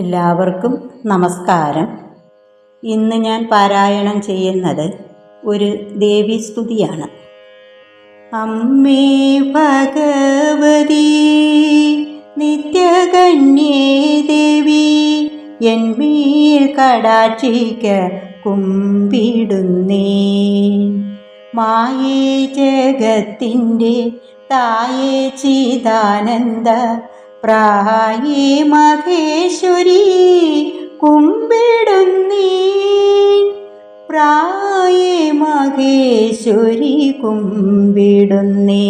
എല്ലാവർക്കും നമസ്കാരം. ഇന്ന് ഞാൻ പാരായണം ചെയ്യുന്നത് ഒരു ദേവീസ്തുതിയാണ് അമ്മേ ഭഗവതി നിത്യകന്യേ ദേവി എന്മേൽ കടാക്ഷിക്ക കുമ്പിടുന്നേ. മായേ ജഗത്തിന്റെ തായേ ചിദാനന്ദ പ്രായേ മഹേശ്വരി കുമ്പിടുന്നീ. പ്രായേ മഹേശ്വരി കുമ്പിടുന്നേ.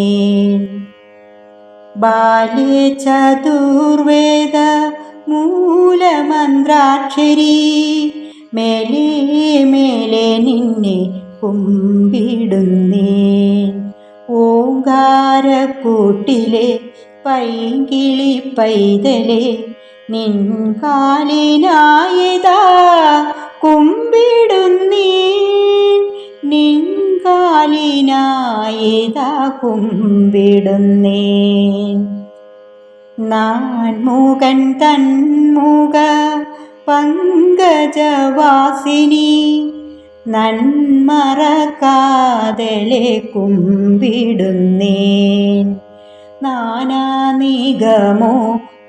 ബാല്യചതുർവേദ മൂലമന്ത്രാക്ഷരി മേലേ മേലെ നിന്നെ കുമ്പിടുന്നേ. ഓങ്കാരക്കൂട്ടിലെ പൈകിളി പൈതലേ നിൻ കാലിനായതാ കുമ്പിടുന്നീ നിൻ കാലിനായതാ കുമ്പിടുന്നേ നാൻമുഖൻ തന്മുഖ പങ്കജവാസിനി നന്മറക്കാതലെ കുമ്പിടുന്നേൻ. നാനാനിഗമോ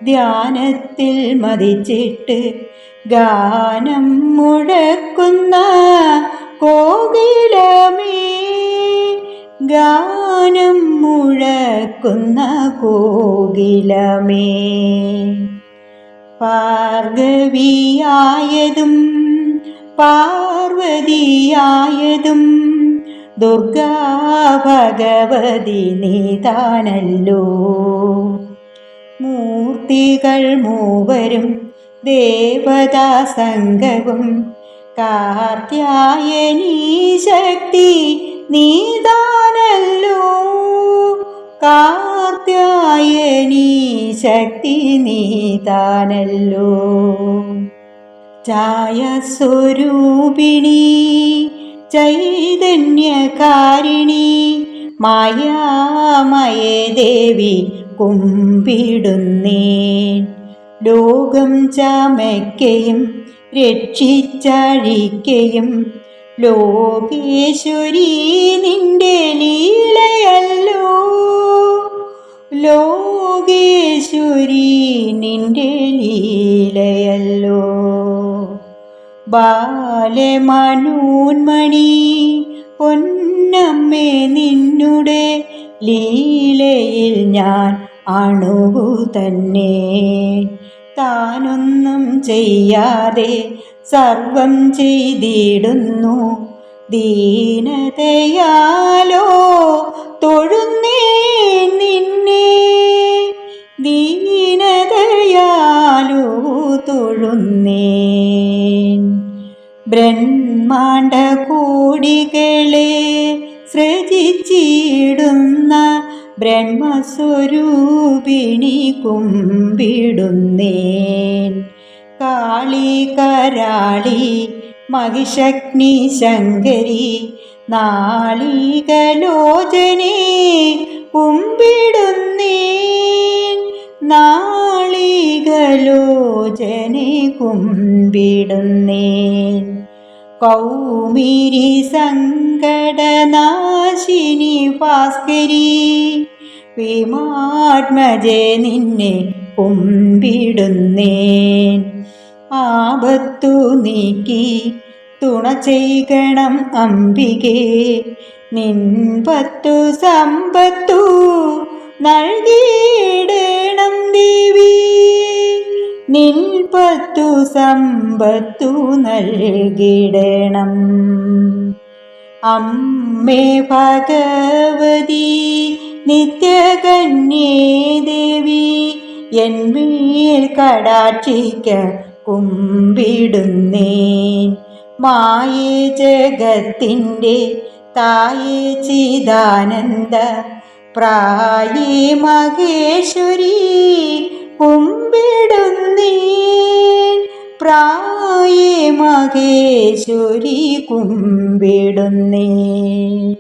ധ്യാനത്തിൽ മതിച്ചിട്ട് ഗാനം മുഴക്കുന്ന കോകിലമേ. ഗാനം മുഴക്കുന്ന കോകിലമേ. പാർഗവിയായതും പാർവതിയായതും ദുർഗാ ഭഗവതി നീതാനല്ലോ. മൂർത്തികൾ മൂവരും ദേവതാ സംഘവും കാർത്യായനീ ശക്തി നീതാനല്ലോ. കാർത്യായനീ ശക്തി നീതാനല്ലോ ഛായസ്വരൂപിണി ചൈതന്യകാരിണി മായാമയേ ദേവി കുമ്പിടുന്നേൻ. ലോകം ചമയ്ക്കയും രക്ഷിച്ചഴിക്കയും ലോകേശ്വരി നിന്റെ ലീലയല്ലോ. ലോകേശ്വരി നിന്റെ ലീലയല്ലോ. ബാലമനോന്മണി പൊന്നമ്മേ നിന്നുടെ ലീലയിൽ ഞാൻ അണുവു തന്നെ. താനൊന്നും ചെയ്യാതെ സർവം ചെയ്തിടുന്നു. ദീനതയാലോ തൊഴുന്നേ നിന്നെ. ദീനതയാലോ തൊഴുന്നേ സൃജിച്ചിടുന്ന ബ്രഹ്മസ്വരൂപിണി കുമ്പിടുന്നേൻ. കാളി കരാളി മഹിഷഗ്നി ശങ്കരി നാളികലോചനെ കുമ്പിടുന്നേൻ. നാളികലോചനെ കുമ്പിടുന്നേൻ. കൗമിരി സങ്കടനാശിനി ഭാസ്കരി വിമാത്മജേ നിന്നെ കുമ്പിടുന്നേൻ. ആപത്തു നീക്കി തുണ ചെയ്യണം അംബികേ നിൻപത്തു സമ്പത്തു നൽകിയിടണം ദേവി. നിൻപത്തു സമ്പത്തു നൽകിടണം. അമ്മേ ഭഗവതി നിത്യകന്യേ ദേവി എൻ വീൽ കടാക്ഷിക്ക കുമ്പിടുന്നേൻ. മായേ ജഗത്തിന്റെ തായേ ചിദാനന്ദ പ്രായേ മഹേശ്വരി കുമ്പിടുന്നേൻ. പ്രായേ മഹേശ്വരി കുമ്പിടുന്നേൻ.